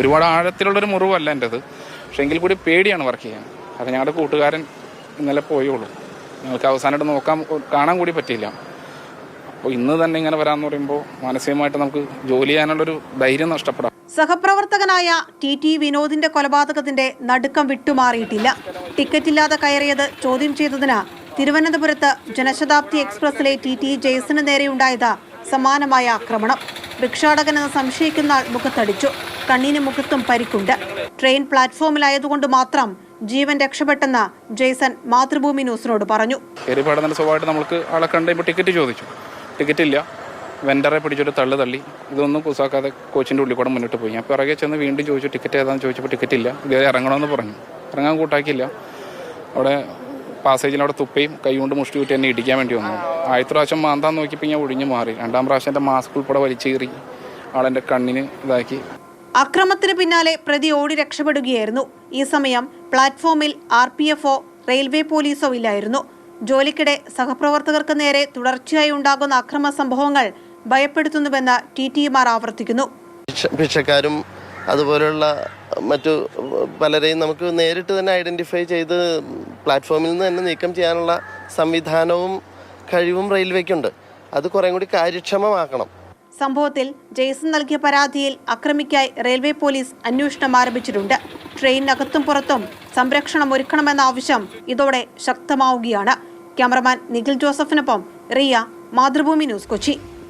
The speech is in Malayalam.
ഒരുപാട് ആഴത്തിലുള്ളൊരു മുറിവല്ല എന്റെത് പക്ഷെ എങ്കിൽ കൂടി പേടിയാണ് വർക്ക് ചെയ്യാൻ. അത് ഞങ്ങളുടെ കൂട്ടുകാരൻ ഇന്നലെ പോയുള്ളൂ ഞങ്ങൾക്ക് അവസാനമായിട്ട് നോക്കാൻ കാണാൻ കൂടി പറ്റിയില്ല. അപ്പോൾ ഇന്ന് തന്നെ ഇങ്ങനെ വരാമെന്ന് പറയുമ്പോൾ മാനസികമായിട്ട് നമുക്ക് ജോലി ചെയ്യാനുള്ളൊരു ധൈര്യം നഷ്ടപ്പെടാം. സഹപ്രവർത്തകനായ ടി ടി വിനോദിന്റെ കൊലപാതകത്തിന്റെ നടുക്കം വിട്ടുമാറിയിട്ടില്ല. ടിക്കറ്റ് ടിക്കറ്റില്ലാതെ കയറിയത് ചോദ്യം ചെയ്തതിന് തിരുവനന്തപുരത്ത് ജനശതാബ്ദി എക്സ്പ്രസിലെ ടി ടി ജെയ്സന് നേരെയുണ്ടായത് സമാനമായ ആക്രമണം. ഭിക്ഷാടകനെന്ന് സംശയിക്കുന്ന ആൾ മുഖത്തടിച്ചു. കണ്ണിന് മുഖത്തും പരിക്കുണ്ട്. ട്രെയിൻ പ്ലാറ്റ്ഫോമിലായതുകൊണ്ട് മാത്രം ജീവൻ രക്ഷപ്പെട്ടെന്ന് ജെയ്സൺ മാതൃഭൂമി ന്യൂസിനോട് പറഞ്ഞു. പാടുന്നതിന്റെ സ്വഭാവമായിട്ട് നമുക്ക് ആളെ ടിക്കറ്റ് ചോദിച്ചു. ടിക്കറ്റ് ഇല്ല വെൻഡറെ പിടിച്ചൊരു തള്ളു തള്ളി. ഇതൊന്നും കുസാക്കാതെ കോച്ചിന്റെ ഉള്ളിൽ കൂടെ മുന്നോട്ട് പോയി. ഞാൻ പിറകെ ചെന്ന് വീണ്ടും ചോദിച്ചു ടിക്കറ്റ് ഏതാണെന്ന്? ചോദിച്ചപ്പോൾ ടിക്കറ്റ് ഇല്ല ഇതേ ഇറങ്ങണമെന്ന് പറഞ്ഞു. ഇറങ്ങാൻ കൂട്ടാക്കിയില്ല. അവിടെ പാസേജിൽ അവിടെ തുപ്പയും കൈകൊണ്ട് മുഷ്ടി കൂട്ടി എന്നെ ഇടിക്കാൻ വേണ്ടി വന്നു. ആദ്യത്തെ പ്രാവശ്യം മാന്താൻ നോക്കിയപ്പോൾ ഞാൻ ഒഴിഞ്ഞു മാറി. രണ്ടാം പ്രാവശ്യം എന്റെ മാസ്ക് ഉൾപ്പെടെ വലിച്ചേറി. ആളെന്റെ കണ്ണിന് ഇതാക്കി. അക്രമത്തിന് പിന്നാലെ പ്രതി ഓടി രക്ഷപ്പെടുകയായിരുന്നു. ഈ സമയം പ്ലാറ്റ്ഫോമിൽ ആർ പി എഫോ റെയിൽവേ പോലീസോ ഇല്ലായിരുന്നു. ജോലിക്കിടെ സഹപ്രവർത്തകർക്ക് നേരെ തുടർച്ചയായി ഉണ്ടാകുന്ന അക്രമ സംഭവങ്ങൾ ഭയപ്പെടുത്തുന്നുവെന്ന് ടി ടി ആവർത്തിക്കുന്നു. ഭിക്ഷ- ഭിക്ഷക്കാരും അതുപോലെയുള്ള മറ്റു പലരെയും നമുക്ക് നേരിട്ട് തന്നെ ഐഡന്റിഫൈ ചെയ്ത് പ്ലാറ്റ്ഫോമിൽ നിന്ന് തന്നെ നീക്കം ചെയ്യാനുള്ള സംവിധാനവും കഴിവും റെയിൽവേക്കുണ്ട്. അത് കുറേ കൂടി കാര്യക്ഷമമാക്കണം. സംഭവത്തിൽ ജെയ്സൺ നൽകിയ പരാതിയിൽ അക്രമിക്കായി റെയിൽവേ പോലീസ് അന്വേഷണം ആരംഭിച്ചിട്ടുണ്ട്. ട്രെയിനിനകത്തും പുറത്തും സംരക്ഷണം ഒരുക്കണമെന്ന ആവശ്യം ഇതോടെ ശക്തമാവുകയാണ്. ക്യാമറമാൻ നിഖിൽ ജോസഫിനൊപ്പം റിയ മാതൃഭൂമി ന്യൂസ് കൊച്ചി.